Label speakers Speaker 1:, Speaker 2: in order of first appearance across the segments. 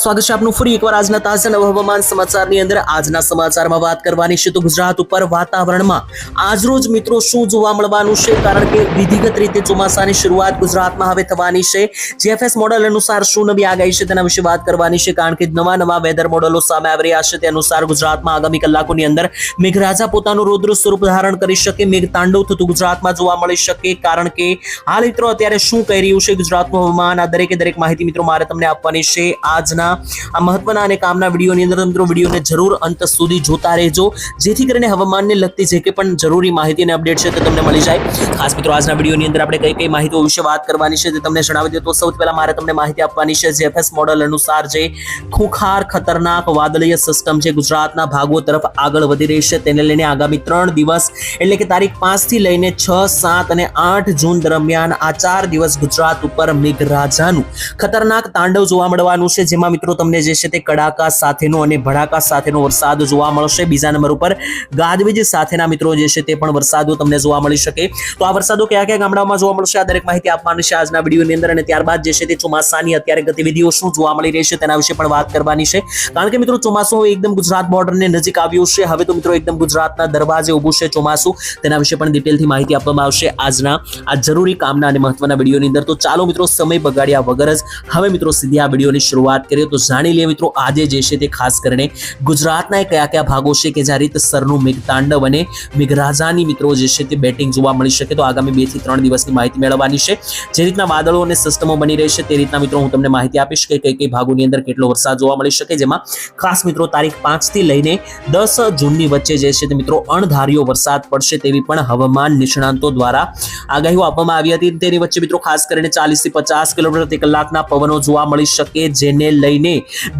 Speaker 1: સ્વાગત છે આપનું ફરી એકવાર આજના તાજા હવામાન સમાચારની અંદર. આજના સમાચારમાં વાત કરવાની છે તો ગુજરાત ઉપર વાતાવરણમાં આજરોજ મિત્રો શું જોવા મળવાનું છે? કારણ કે વિધિગત રીતે ચોમાસાની શરૂઆત ગુજરાતમાં હવે થવાની છે. જીએફએસ મોડલ અનુસાર શું નવી આગાહી છે તેના વિશે વાત કરવાની છે કારણ કે નવા નવા વેધર મોડલો સામે આવી રહ્યા છે. તે અનુસાર ગુજરાતમાં આગામી કલાકોની અંદર મેઘરાજા પોતાનું રૌદ્ર સ્વરૂપ ધારણ કરી શકે, મેઘ તાંડવ થતું ગુજરાતમાં જોવા મળી શકે. કારણ કે હાલ મિત્રો અત્યારે શું કહી રહ્યું છે ગુજરાતનું હવામાન? આ દરેકે દરેક માહિતી મિત્રો મારે તમને આપવાની છે. આજના આ મહત્વના અને કામના વિડીયોની અંદર મિત્રો વિડીયોને જરૂર અંત સુધી જોતા રહેજો. જેથી કરીને હવામાનને લગતી જે કે પણ જરૂરી માહિતી અને અપડેટ છે તે તમને મળી જાય. ખાસ મિત્રો આજના વિડીયોની અંદર આપણે કઈ કઈ માહિતીઓ વિશે વાત કરવાની છે તે તમને જણાવી દો તો સૌથી પહેલા મારે તમને માહિતી આપવાની છે જેએફએસ મોડલ અનુસાર જે ખૂંખાર, ખતરનાક, વાદળીય સિસ્ટમ છે ગુજરાતના ભાગો તરફ આગળ વધી રહી છે તેને લઈને આગામી ત્રણ દિવસ, એટલે કે તારીખ પાંચથી લઈને છ, સાત અને આઠ જૂન દરમિયાન આ ચાર દિવસ ગુજરાત ઉપર મેઘરાજાનું ખતરનાક તાંડવ જોવા મળવાનું છે. જેમાં મિત્રો, તમને જે છે તે કડાકા સાથેનો અને ભડાકા સાથેનો વરસાદ જોવા મળશે. બીજા નંબર ઉપર ગાજવીજ સાથેના મિત્રો જે છે તે પણ વરસાદો તમને જોવા મળી શકે. તો આ વરસાદો કયા કયા ગામડાઓમાં જોવા મળશે? આ દરેક માહિતી આપવાની છે આજના વિડીયોની અંદર અને ત્યારબાદ જે છે તે ચોમાસાની અત્યારે ગતિવિધિઓ શું જોવા મળી રહી છે તેના વિશે પણ વાત કરવાની છે. કારણ કે મિત્રો, ચોમાસું એકદમ ગુજરાત બોર્ડરને નજીક આવ્યું છે. હવે તો મિત્રો, એકદમ ગુજરાતના દરવાજે ઊભું છે ચોમાસું. તેના વિશે પણ ડિટેલથી માહિતી આપવામાં આવશે આજના આ જરૂરી કામના અને મહત્વના વિડીયોની અંદર. તો ચાલો મિત્રો, સમય બગાડ્યા વગર જ હવે મિત્રો સીધી આ વિડીયોની શરૂઆત કરીએ. તો જાણી લઈએ મિત્રો, આજે જે છે તે ખાસ કરીને ગુજરાતના કયા કયા ભાગો છે કે જ્યાં રીતસરનું મેઘતાંડવ અને મેઘરાજાની મિત્રો જે છે તે બેટિંગ જોવા મળી શકે તો આગામી બેથી ત્રણ દિવસની માહિતી મેળવવાની છે. જે રીતના વાદળો અને સિસ્ટમો બની રહી છે તે રીતના મિત્રો હું તમને માહિતી આપીશ કે કઈ કઈ ભાગોની અંદર કેટલો વરસાદ જોવા મળી શકે, જેમાં ખાસ મિત્રો તારીખ પાંચથી લઈને દસ જૂનની વચ્ચે જે છે તે મિત્રો અણધાર્યો વરસાદ પડશે તેવી પણ હવામાન નિષ્ણાંતો દ્વારા આગાહીઓ આપવામાં આવી હતી. તેની વચ્ચે મિત્રો ખાસ કરીને ચાલીસથી પચાસ કિલોમીટર પ્રતિ કલાકના પવનો જોવા મળી શકે, જેને લઈને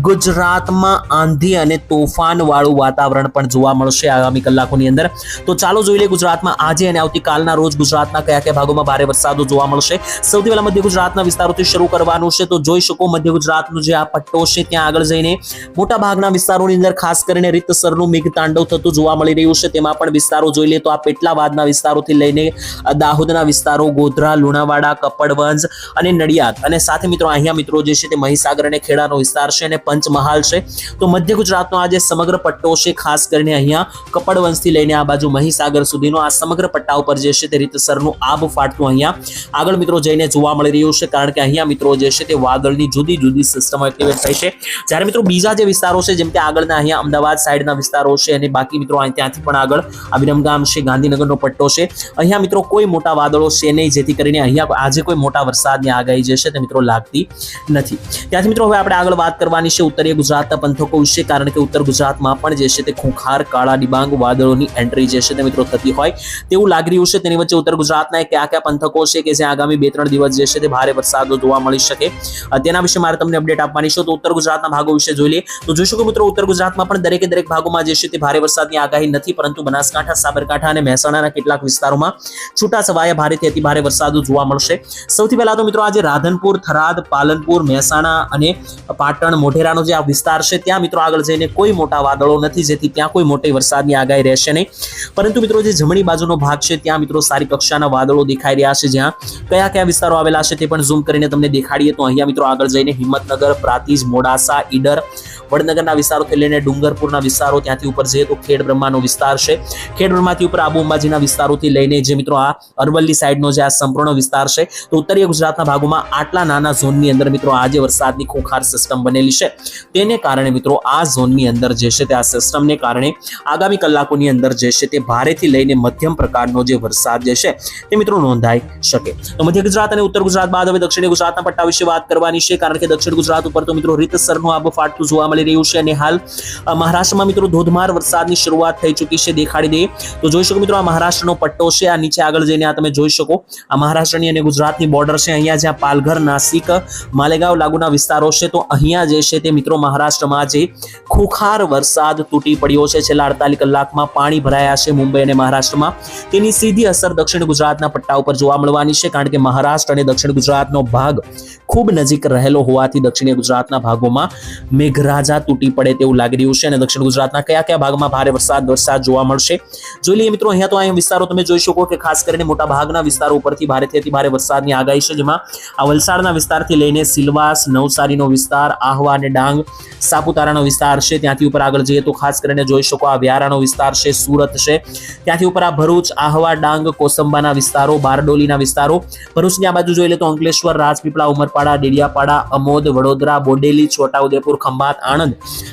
Speaker 1: ગુજરાતમાં આંધી અને તોફાનવાળું વાતાવરણ પણ જોવા મળશે આગામી કલાકોની અંદર. તો ચાલો જોઈ લઈએ ગુજરાતમાં આજે અને આવતીકાલના રોજ ગુજરાતના કયા કયા ભાગોમાં ભારે વરસાદો જોવા મળશે. સૌથી પહેલા મધ્ય ગુજરાતના વિસ્તારોથી શરૂ કરવાનું છે. તો જોઈ શકો મધ્ય ગુજરાતનો જે આ પટ્ટો છે ત્યાં આગળ જઈને મોટા ભાગના વિસ્તારોની અંદર ખાસ કરીને રીતસરનું મેઘતાંડવ થતું જોવા મળી રહ્યું છે. તેમાં પણ વિસ્તારો જોઈ લે તો આ પેટલાવાદના વિસ્તારોથી લઈને દાહોદના વિસ્તારો, ગોધરા, લુણાવાડા, કપડવંજ અને નડિયાદ. અને સાથે મિત્રો, અહીંયા મિત્રો જે છે તે મહીસાગર અને ખેડાનો વિસ્તાર છે અને પંચમહાલ છે. તો મધ્ય ગુજરાતનો આ સમગ્ર પટ્ટો છે, ખાસ કરીને અહીંયા કપડવંશથી લઈને આ બાજુ મહીસાગર સુધીનો આ સમગ્ર પટ્ટા ઉપર જે છે તે રીતસરનું આબ ફાટતું અહીંયા આગળ મિત્રો જઈને જોવા મળી રહ્યું છે, કારણ કે અહીંયા મિત્રો જે છે તે વાદળની જુદી જુદી સિસ્ટમ એક્ટિવેટ થઈ છે. જ્યારે મિત્રો બીજા જે વિસ્તારો છે, જેમ કે આગળના અહીંયા અમદાવાદ સાઈડના વિસ્તારો છે અને બાકી મિત્રો ત્યાંથી પણ આગળ આ વિરમગામ છે, ગાંધીનગરનો પટ્ટો છે. અહીંયા મિત્રો કોઈ મોટા વાદળો છે નહીં, જેથી કરીને અહીંયા આજે કોઈ મોટા વરસાદની આગાહી જે છે તે મિત્રો લાગતી નથી. ત્યાંથી મિત્રો હવે આપણે આગળ વાત કરવાની છે ઉત્તરીય ગુજરાતના પંથકો વિશે, કારણ કે ઉત્તર ગુજરાતમાં પણ જે છે તે ખૂંખાર, કાળા, ડિબાંગ વાદળોની એન્ટ્રી જે છે તે મિત્રો થતી હોય તેવું લાગી રહ્યું છે. તેની વચ્ચે ઉત્તર ગુજરાતના કયા કયા પંથકો છે કે જ્યાં આગામી બે ત્રણ દિવસ જે છે તે ભારે વરસાદ જોવા મળી શકે? તેના વિશે મારે તમને અપડેટ આપવાની છે. તો ઉત્તર ગુજરાતના ભાગો વિશે જોઈ લઈએ. તો જોઈ કે મિત્રો, ઉત્તર ગુજરાતમાં પણ દરેકે દરેક ભાગોમાં જે છે તે ભારે વરસાદની આગાહી નથી, પરંતુ બનાસકાંઠા, સાબરકાંઠા અને મહેસાણાના કેટલાક વિસ્તારોમાં છૂટા છવાયા ભારેથી અતિ ભારે વરસાદો જોવા મળશે. સૌથી પહેલા તો મિત્રો આજે રાધનપુર, થરાદ, પાલનપુર, મહેસાણા અને પાટણ મોઢેરાનો જે આ વિસ્તાર છે, ત્યાં મિત્રો આગળ જઈને કોઈ મોટા વાદળો નથી, જેથી ત્યાં કોઈ મોટી વરસાદની આગાહી રહેશે નહીં. પરંતુ મિત્રો જે જમણી બાજુનો ભાગ છે, ત્યાં મિત્રો સારી કક્ષાના વાદળો દેખાઈ રહ્યા છે, જ્યાં કયા કયા વિસ્તારો આવેલા છે તે પણ ઝૂમ કરીને તમને દેખાડીએ. તો અહીંયા મિત્રો આગળ જઈને હિંમતનગર, પ્રાતિજ, મોડાસા, ઈડર વડનગરના વિસ્તારોથી લઈને ડુંગરપુરના વિસ્તારો ત્યાંથી ઉપર જઈએ તો ખેડ બ્રહ્માનો વિસ્તાર છે. ખેડ બ્રહ્માથી ઉપર આબુ અંબાજીના વિસ્તારોથી લઈને જે મિત્રો આ અરવલ્લી સાઈડનો જે આ સંપૂર્ણ વિસ્તાર છે, તો ઉત્તરીય ગુજરાતના ભાગોમાં આટલા નાના ઝોનની અંદર મિત્રો આજે વરસાદની ખોખાર સિસ્ટમ બનેલી છે. તેને કારણે મિત્રો આ ઝોનની અંદર જે છે તે આ સિસ્ટમને કારણે આગામી કલાકોની અંદર જે છે તે ભારેથી લઈને મધ્યમ પ્રકારનો જે વરસાદ જે છે તે મિત્રો નોંધાઈ શકે. તો મધ્ય ગુજરાત અને ઉત્તર ગુજરાત બાદ હવે દક્ષિણ ગુજરાતના પટ્ટા વિશે વાત કરવાની છે, કારણ કે દક્ષિણ ગુજરાત ઉપર તો મિત્રો રીતસરનું આબ ફાટતું જોવા મળી રહ્યું છે અને હાલ મહારાષ્ટ્રમાં મિત્રો ધોધમાર વરસાદની શરૂઆત થઈ ચૂકી છે, દેખાડી દઈએ. તો જોઈ શકો મિત્રો આ મહારાષ્ટ્રનો પટ્ટો છે, આ નીચે આગળ જઈને આ તમે જોઈ શકો. આ મહારાષ્ટ્રની અને ગુજરાતની બોર્ડર છે, અહીંયા જ્યાં પાલઘર, નાસિક, માલેગાંવ લાગુના વિસ્તારો છે, તો અહીંયા જે છે તે મિત્રો મહારાષ્ટ્રમાં જે ખુખાર વરસાદ તૂટી પડ્યો છે, છેલ્લા અડતાલીસ કલાકમાં પાણી ભરાયા છે મુંબઈ અને મહારાષ્ટ્રમાં. તેની સીધી અસર દક્ષિણ ગુજરાતના પટ્ટા ઉપર જોવા મળવાની છે, કારણ કે મહારાષ્ટ્ર અને દક્ષિણ ગુજરાતનો ભાગ ખૂબ નજીક રહેલો હોવાથી દક્ષિણ ગુજરાતના ભાગોમાં મેઘરાજા મેઘરાજા તૂટી પડે તેવું લાગી રહ્યું છે અને દક્ષિણ ગુજરાતના કયા કયા ભાગમાં ભારે વરસાદ વરસાદ જોવા મળશે? જોઈ લઈએ મિત્રો, અહીંયા તો અહીંયા વિસ્તારો તમે જોઈ શકો કે ખાસ કરીને મોટા ભાગના વિસ્તારો ઉપરથી ભારેથી અતિ ભારે વરસાદની આગાહી છે, જેમાં આ વલસાડના વિસ્તારથી લઈને સિલવાસ, નવસારીનો વિસ્તાર, આહવા અને ડાંગ, સાપુતારાનો વિસ્તાર છે. ત્યાંથી ઉપર આગળ જઈએ તો ખાસ કરીને જોઈ શકો આ વ્યારાનો વિસ્તાર છે, સુરત છે. ત્યાંથી ઉપર આ ભરૂચ, આહવા, ડાંગ, કોસંબાના વિસ્તારો, બારડોલીના વિસ્તારો, ભરૂચની આ બાજુ જોઈ લે તો અંકલેશ્વર, રાજપીપળા, ઉમરપાડા, ડેડિયાપાડા, અમોદ, વડોદરા, બોડેલી, છોટાઉદેપુર, ખંભાત, આણંદ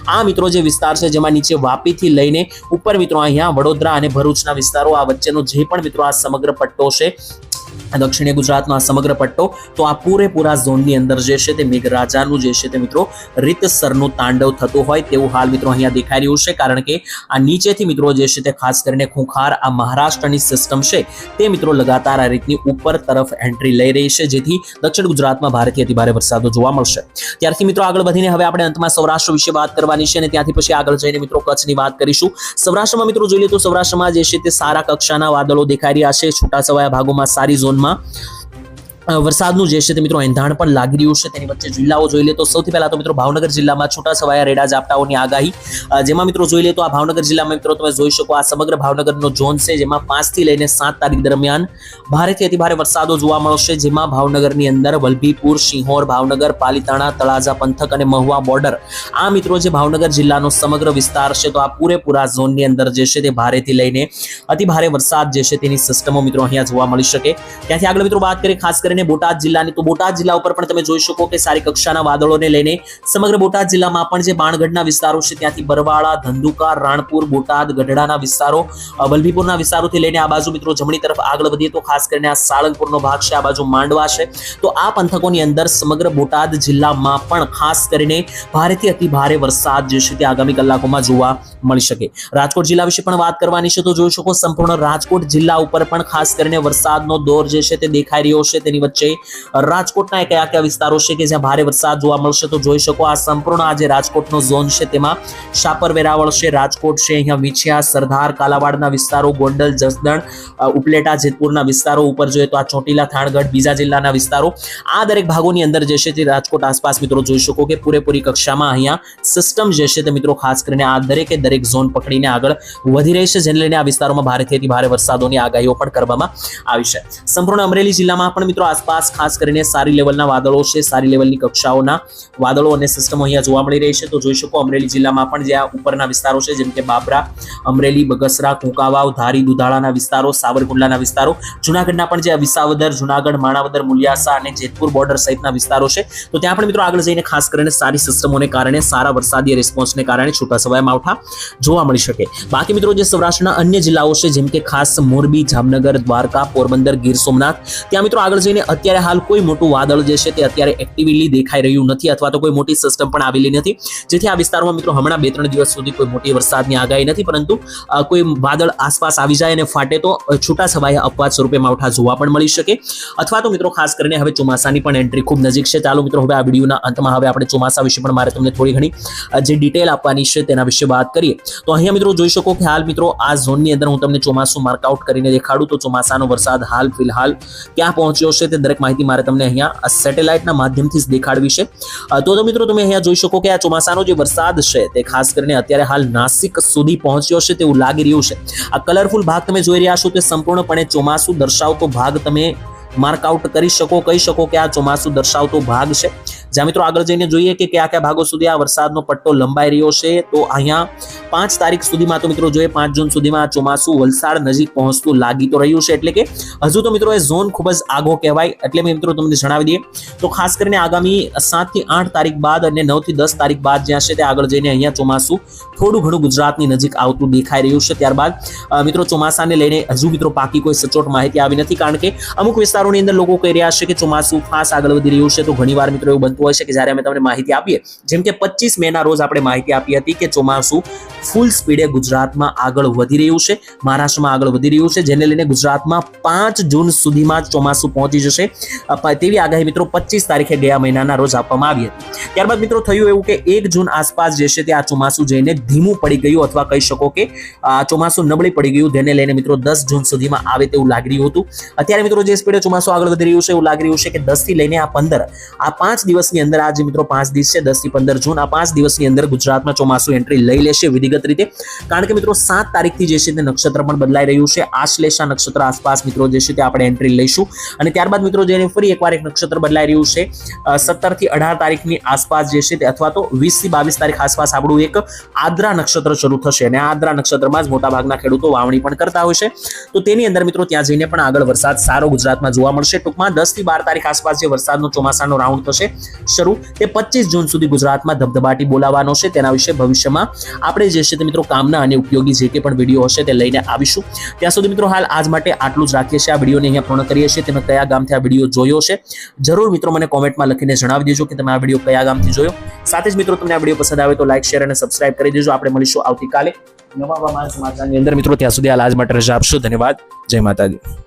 Speaker 1: આ મિત્રો જે વિસ્તાર છે, જેમાં નીચે વાપીથી લઈને ઉપર મિત્રો અહીંયા વડોદરા અને ભરૂચના વિસ્તારો, આ વચ્ચેનો જે પણ મિત્રો આ સમગ્ર પટ્ટો છે આ દક્ષિણીય ગુજરાતનો આ સમગ્ર પટ્ટો તો આ પૂરેપૂરા ઝોનની અંદર જે છે તે મેઘરાજાનું જે છે તે મિત્રો રીતસરનું તાંડવ થતું હોય તેવું હાલ મિત્રો અહીંયા દેખાઈ રહ્યું છે. કારણ કે આ નીચેથી મિત્રો જે છે તે ખાસ કરીને ખૂંખાર આ મહારાષ્ટ્રની સિસ્ટમ છે તે મિત્રો લગાતાર આ રીતની ઉપર તરફ એન્ટ્રી લઈ રહી છે, જેથી દક્ષિણ ગુજરાતમાં ભારેથી અતિભારે વરસાદો જોવા મળશે. ત્યારથી મિત્રો આગળ વધીને હવે આપણે અંતમાં સૌરાષ્ટ્ર વિશે વાત કરવાની છે અને ત્યાંથી પછી આગળ જઈને મિત્રો કચ્છની વાત કરીશું. સૌરાષ્ટ્રમાં મિત્રો જોઈ લે તો સૌરાષ્ટ્રમાં જે છે તે સારા કક્ષાના વાદળો દેખાઈ રહ્યા છે. છૂટાછવાયા ભાગોમાં સારી ઝોનમાં અ, વરસાદનું જે છે તે મિત્રો એંધાણ પણ લાગી રહ્યું છે. તેની વચ્ચે જિલ્લાઓ જોઈ લે તો સૌથી પહેલા તો મિત્રો ભાવનગર જિલ્લામાં છૂટાછવાયા રેડા ઝાપટાઓની આગાહી. જેમાં મિત્રો જોઈ લે તો આ ભાવનગર જિલ્લામાં મિત્રો તમે જોઈ શકો આ સમગ્ર ભાવનગરનો ઝોન છે, જેમાં પાંચથી લઈને સાત તારીખ દરમિયાન ભારેથી અતિભારે વરસાદો જોવા મળશે. જેમાં ભાવનગરની અંદર વલભીપુર સિંહોર ભાવનગર, પાલીતાણા, તળાજા, પંથક અને મહુવા બોર્ડર આ મિત્રો જે ભાવનગર જિલ્લાનો સમગ્ર વિસ્તાર છે તો આ પૂરેપૂરા ઝોનની અંદર જે છે તે ભારેથી લઈને અતિભારે વરસાદ જે છે તેની સિસ્ટમો મિત્રો અહીંયા જોવા મળી શકે. ત્યાંથી આગળ મિત્રો વાત કરીએ ખાસ કરીને બોટાદ જિલ્લાની, તો બોટાદ જિલ્લા ઉપર પણ તમે જોઈ શકો કે સારી કક્ષાના વાદળોને લઈને સમગ્ર બોટાદ જિલ્લામાં પણ જે બાણગઢના વિસ્તારો છે, ત્યાંથી બરવાળા, ધંધુકા, રાણપુર, બોટાદ, ગઢડાના વિસ્તારો વલભીપુરના વિસ્તારોથી લઈને આ બાજુ મિત્રો જમણી તરફ આગળ વધીએ તો ખાસ કરીને આ સાળંગપુરનો ભાગ છે, આ બાજુ માંડવા છે. તો આ પંથકોની અંદર સમગ્ર બોટાદ જિલ્લામાં પણ ખાસ કરીને ભારેથી અતિ ભારે વરસાદ જે છે તે આગામી કલાકોમાં જોવા મળી શકે. રાજકોટ જિલ્લા વિશે પણ વાત કરવાની છે, તો જોઈ શકો સંપૂર્ણ રાજકોટ જિલ્લા ઉપર પણ ખાસ કરીને વરસાદનો દોર જે છે તે દેખાઈ રહ્યો છે, તેની વચ્ચે રાજકોટના કયા કયા વિસ્તારો છે કે જ્યાં ભારે વરસાદ જોવા મળશે તો જોઈ શકો આ સંપૂર્ણ આ રાજકોટનો ઝોન છે તેમાં શાપર વેરાવળ છે, રાજકોટ છે, અહીંયા વિછિયા સરદાર કાલાવાડના વિસ્તારો, ગોંડલ, જસદણ ઉપલેટા, જેતપુરના વિસ્તારો, ઉપર જોઈએ તો આ ચોટીલા, થાણગઢ, બીજા જિલ્લાના વિસ્તારો. આ દરેક ભાગોની અંદર જે છે તે રાજકોટ આસપાસ મિત્રો જોઈ શકો કે પૂરેપૂરી કક્ષામાં અહીંયા સિસ્ટમ જે છે તે મિત્રો ખાસ કરીને આ દરેકે દરેક ઝોન પકડીને આગળ વધી રહી છે, જેને લઈને આ વિસ્તારોમાં ભારેથી ભારે વરસાદોની આગાહીઓ પણ કરવામાં આવી છે. સંપૂર્ણ અમરેલી જિલ્લામાં પણ મિત્રો આસપાસ, ખાસ કરીને સારી લેવલના વાદળો છે, સારી લેવલની કક્ષાઓના વાદળો અને સિસ્ટમો અહીંયા જોવા મળી રહી છે. તો જોઈ શકો અમરેલી જિલ્લામાં પણ જે આ ઉપરના વિસ્તારો છે, જેમ કે બાબરા, અમરેલી, બગસરા કુંકાવાવ ધારી, દુધાળાના વિસ્તારો, સાવરકુંડલાના વિસ્તારો, જુનાગઢના પણ જે વિસાવદર, જુનાગઢ, માણાવદર, મુલિયાસા અને જેતપુર બોર્ડર સહિતના વિસ્તારો છે. તો ત્યાં પણ મિત્રો આગળ જઈને ખાસ કરીને સારી સિસ્ટમોને કારણે, સારા વરસાદી રિસ્પોન્સને કારણે છૂટાછવાયા માવઠા જોવા મળી શકે. બાકી મિત્રો જે સૌરાષ્ટ્રના અન્ય જિલ્લાઓ છે, જેમ કે ખાસ મોરબી, જામનગર, દ્વારકા, પોરબંદર, ગીર સોમનાથ, ત્યાં મિત્રો આગળ જઈને અત્યારે હાલ કોઈ મોટું વાદળ જે છે તે અત્યારે એક્ટિવલી દેખાઈ રહ્યું નથી અથવા તો કોઈ મોટી સિસ્ટમ પણ આવેલી નથી. જેથી આ વિસ્તારમાં મિત્રો હમણાં બે ત્રણ દિવસ સુધી કોઈ મોટી વરસાદની આગાહી નથી, પરંતુ કોઈ વાદળ આસપાસ આવી જાય અને ફાટે તો છૂટા છવાયા અપવાદ સ્વરૂપે માવઠા જોવા પણ મળી શકે. અથવા તો મિત્રો ખાસ કરીને હવે ચોમાસાની પણ એન્ટ્રી ખૂબ નજીક છે. ચાલો મિત્રો હવે આ વિડીયોના અંતમાં હવે આપણે ચોમાસા વિશે પણ મારે તમને થોડી ઘણી જે ડિટેલ આપવાની છે તેના વિશે વાત કરીએ. તો અહીંયા મિત્રો જોઈ શકો કે હાલ મિત્રો આ ઝોનની અંદર હું તમને ચોમાસું માર્કઆઉટ કરીને દેખાડું. તો ચોમાસાનો વરસાદ હાલ ફિલહાલ ક્યાં પહોંચ્યો છે તે દરેક માહિતી મારે તમને અહીંયા સેટેલાઇટના માધ્યમથી જ દેખાડવી છે. તો મિત્રો તમે અહીંયા જોઈ શકો કે આ ચોમાસાનો જે વરસાદ છે તે ખાસ કરીને અત્યારે હાલ નાસિક સુધી પહોંચ્યો છે તેવું લાગી રહ્યું છે. આ કલરફુલ ભાગ તમે જોઈ રહ્યા છો તે સંપૂર્ણપણે ચોમાસું દર્શાવતો ભાગ તમે માર્કઆઉટ કરી શકો, કહી શકો કે આ ચોમાસું દર્શાવતો ભાગ છે. જ્યાં મિત્રો આગળ જઈને જોઈએ કે કયા કયા ભાગો સુધી આ વરસાદનો પટ્ટો લંબાઈ રહ્યો છે, તો અહીંયા પાંચ તારીખ સુધીમાં તો મિત્રો જોઈએ પાંચ જૂન સુધીમાં ચોમાસું વલસાડ નજીક પહોંચતું લાગી તો રહ્યું છે, એટલે કે હજુ તો મિત્રો એ ઝોન ખૂબ જ આગો કહેવાય, એટલે મેં મિત્રો તમને જણાવી દઈએ. તો ખાસ કરીને આગામી સાતથી આઠ તારીખ બાદ અને નવથી દસ તારીખ બાદ જ્યાં છે તે આગળ જઈને અહીંયા ચોમાસું થોડું ઘણું ગુજરાતની નજીક આવતું દેખાઈ રહ્યું છે, ત્યારબાદ મિત્રો ચોમાસાને લઈને હજુ મિત્રો પાકી કોઈ સચોટ માહિતી આવી નથી, કારણ કે અમુક વિસ્તારોની અંદર લોકો કહી રહ્યા છે કે ચોમાસું ફાસ આગળ વધી રહ્યું છે, તો ઘણીવાર મિત્રો એવું બનતું હોય કે જ્યારે અમે તમને માહિતી આપીએ. જેમ કે પચીસ મે ના રોજ આપણે માહિતી આપી હતી કે ચોમાસું ફૂલ સ્પીડે ગુજરાતમાં આગળ વધી રહ્યું છે. મહારાષ્ટ્રમાં આગળ વધી રહ્યું છે. જેને લઈને ગુજરાતમાં પાંચ જૂન સુધીમાં ચોમાસું પહોંચી જશે. તેવી આગાહી મિત્રો પચીસ તારીખે ગયા મહિનાના રોજ આપવામાં આવી હતી. ત્યારબાદ મિત્રો થયું એવું કે એક જૂન આસપાસ જે છે તે આ ચોમાસું જઈને ધીમું પડી ગયું અથવા કહી શકો કે આ ચોમાસું નબળી પડી ગયું. તેને લઈને મિત્રો દસ જૂન સુધીમાં આવે તેવું લાગી રહ્યું હતું. અત્યારે મિત્રો જે સ્પીડે ચોમાસું આગળ વધી રહ્યું છે એવું લાગી રહ્યું છે કે દસથી લઈને આ પંદર, આ પાંચ દિવસ દિવસની અંદર આજે મિત્રો પાંચ દિવસ છે દસથી પંદર જૂન. આ પાંચ દિવસની અંદર ગુજરાતમાં ચોમાસું એન્ટ્રી લઈ લેશે વિધિગત રીતે. કારણ કે મિત્રો સાત તારીખથી જે છે તે નક્ષત્ર પણ બદલાઈ રહ્યું છે. આશ્લેષા નક્ષત્ર આસપાસ મિત્રો જે છે તે આપણે એન્ટ્રી લઈશું. અને ત્યારબાદ મિત્રો જેને ફરી એકવાર એક નક્ષત્ર બદલાઈ રહ્યું છે સત્તરથી અઢાર તારીખની આસપાસ જે છે તે અથવા તો વીસથી બાવીસ તારીખ આસપાસ આપણું એક આદ્રા નક્ષત્ર શરૂ થશે. અને આદ્રા નક્ષત્રમાં જ મોટાભાગના ખેડૂતો વાવણી પણ કરતા હોય છે. તો તેની અંદર મિત્રો ત્યાં જઈને પણ આગળ વરસાદ સારો ગુજરાતમાં જોવા મળશે. ટૂંકમાં દસથી બાર તારીખ આસપાસ જે વરસાદનો ચોમાસાનો રાઉન્ડ થશે શરૂ તે પચીસ જૂન સુધી ગુજરાતમાં ધબધબાટી બોલાવવાનો છે. તેના વિશે ભવિષ્યમાં આપણે જે છે તે મિત્રો કામના અને ઉપયોગી જે કે પણ વીડિયો હશે તે લઈને આવીશું. ત્યાં સુધી મિત્રો હાલ આજ માટે આટલું જ રાખીએ છીએ. આ વિડીયોને અહીંયા પૂર્ણ કરીએ છીએ. તમે કયા ગામથી આ વીડિયો જોયો છે જરૂર મિત્રો મને કોમેન્ટમાં લખીને જણાવી દેજો કે તમે આ વીડિયો કયા ગામથી જોયો. સાથે જ મિત્રો તમને આ વીડિયો પસંદ આવે તો લાઈક, શેર અને સબસ્ક્રાઇબ કરી દેજો. આપણે મળીશું આવતીકાલે નવા સમાચારની અંદર. મિત્રો, ત્યાં સુધી હાલ આજ માટે રજા આપશો. ધન્યવાદ. જય માતાજી.